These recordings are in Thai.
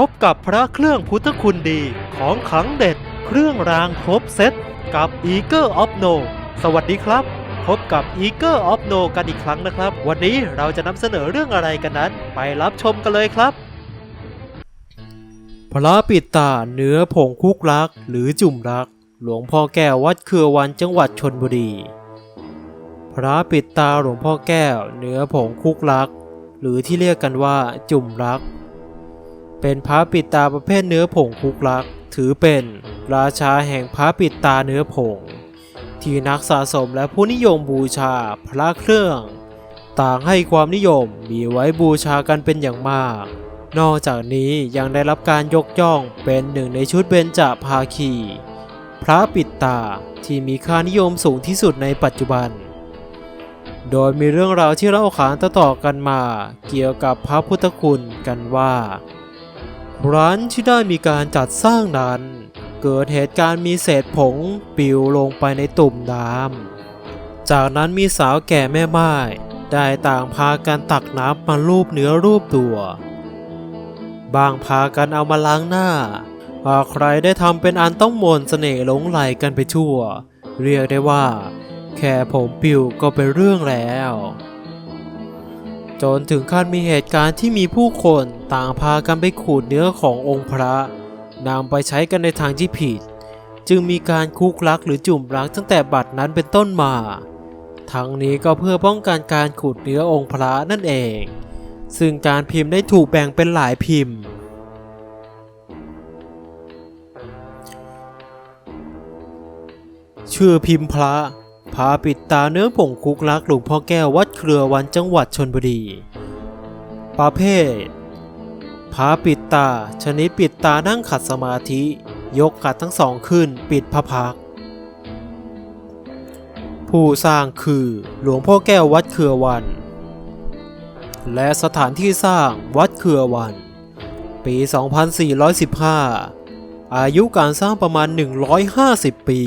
พบกับพระเครื่องพุทธคุณดีของขังเด็ด เครื่องรางครบเซตกับ e a g e of No สวัสดีครับ พบกับ e a g e of No กันอีกครั้งนะครับ วันนี้เราจะนำเสนอเรื่องอะไรกันนั้น ไปรับชมกันเลยครับ พระปิดตาเนื้อผงคุกรักหรือจุ่มรัก หลวงพ่อแก้ววัดเครือวันจังหวัดชนบุรี พระปิดตาหลวงพ่อแก้วเนื้อผงคุกรัก หรือที่เรียกกันว่าจุ่มรัก เป็นพระปิดตาประเภทเนื้อผงคุกรัก ถือเป็นราชาแห่งพระปิดตาเนื้อผง ที่นักสะสมและผู้นิยมบูชาพระเครื่อง ต่างให้ความนิยมมีไว้บูชากันเป็นอย่างมาก นอกจากนี้ยังได้รับการยกย่องเป็นหนึ่งในชุดเบญจภาคี พระปิดตาที่มีค่านิยมสูงที่สุดในปัจจุบันโดยมีเรื่องราวที่เล่าขานต่อๆกันมา เกี่ยวกับพระพุทธคุณกันว่า ร้านที่ได้มีการจัดสร้างนั้น เกิดเหตุการณ์มีเศษผงปิวลงไปในตุ่มน้ำจากนั้นมีสาวแก่แม่ไม้ได้ต่างพากันตักน้ำมาลูบเนื้อรูปตัว บางพากันเอามาล้างหน้าหากใครได้ทำเป็นอันต้องมนเสน่ห์หลงไหลกันไปทั่ว เรียกได้ว่า แค่ผมปิวก็เป็นเรื่องแล้ว จนถึงขั้นมีเหตุการณ์ที่มีผู้คนต่างพากันไปขูดเนื้อขององค์พระนำไปใช้กันในทางที่ผิด จึงมีการคุกลักหรือจุ่มรักตั้งแต่บัดนั้นเป็นต้นมา ทั้งนี้ก็เพื่อป้องกันการขูดเนื้อองค์พระนั่นเอง ซึ่งการพิมพ์ได้ถูกแบ่งเป็นหลายพิมพ์ ชื่อพิมพ์พระ พาปิดตาเนื้อผงคุกลักหลวงพ่อแก้ววัดเครือวันจังหวัดชนบุรี ประเภทพาปิดตา ชนิดปิดตานั่งขัดสมาธิ ยกขัดทั้งสองขึ้นปิดพระพัก ผู้สร้างคือหลวงพ่อแก้ววัดเครือวัน และสถานที่สร้างวัดเครือวัน ปี 2415 อายุการสร้างประมาณ 150 ปี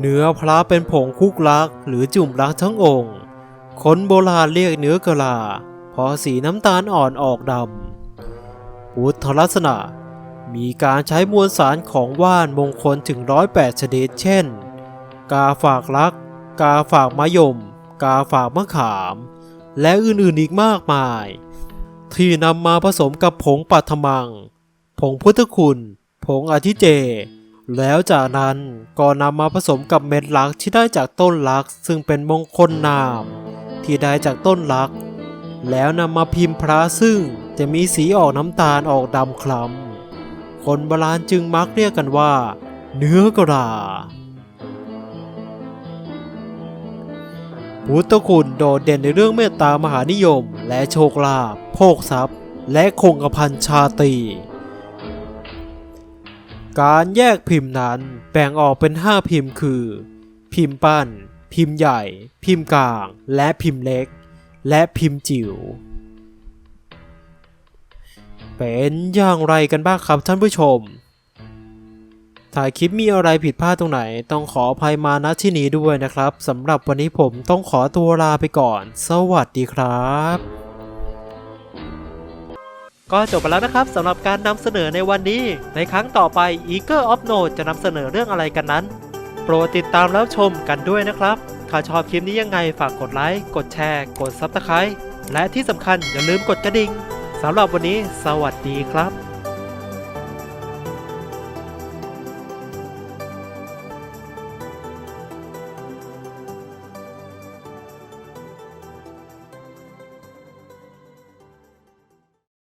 เนื้อพระเป็นผงคุกลักหรือจุ่มลักทั้งองค์ คนโบราณเรียกเนื้อกะลา เพราะสีน้ำตาลอ่อนออกดำพุทธลักษณะ มีการใช้มวลสารของว่านมงคลถึงร้อยแปดชนิดเช่น กาฝากลัก กาฝากมะยม กาฝากมะขาม และอื่นๆอีกมากมาย ที่นำมาผสมกับผงปัทมัง ผงพุทธคุณ ผงอธิเจ แล้วจากนั้นก็นำมาผสมกับเม็ดลักที่ได้จากต้นลักซึ่งเป็นมงคลนาม ที่ได้จากต้นลัก แล้วนำมาพิมพ์พระซึ่งจะมีสีออกน้ำตาลออกดำคล้ำคนโบราณจึงมักเรียกกันว่า เนื้อกระดาพุทธคุณโดดเด่นในเรื่องเมตตามหานิยม และโชคลาภโภคทรัพย์ และคงกระพันชาตี การแยกพิมพ์นั้นแบ่งออกเป็น 5 พิมพ์คือ พิมพ์ปั้น พิมพ์ใหญ่ พิมพ์กลาง และพิมพ์เล็ก และพิมพ์จิ๋วเป็นอย่างไรกันบ้างครับท่านผู้ชมถ้าคลิปมีอะไรผิดพลาดตรงไหน ต้องขออภัยมาณที่นี้ด้วยนะครับสำหรับวันนี้ผมต้องขอตัวลาไปก่อน สวัสดีครับ ก็จบไปแล้วนะครับสำหรับการนำเสนอในวันนี้ ในครั้งต่อไป Eager of Note จะนำเสนอเรื่องอะไรกันนั้น โปรดติดตามรับชมกันด้วยนะครับถ้าชอบคลิปนี้ยังไงฝากกดไลค์ กดแชร์ กด Subscribe และที่สำคัญอย่าลืมกดกระดิ่งสำหรับวันนี้ สวัสดีครับ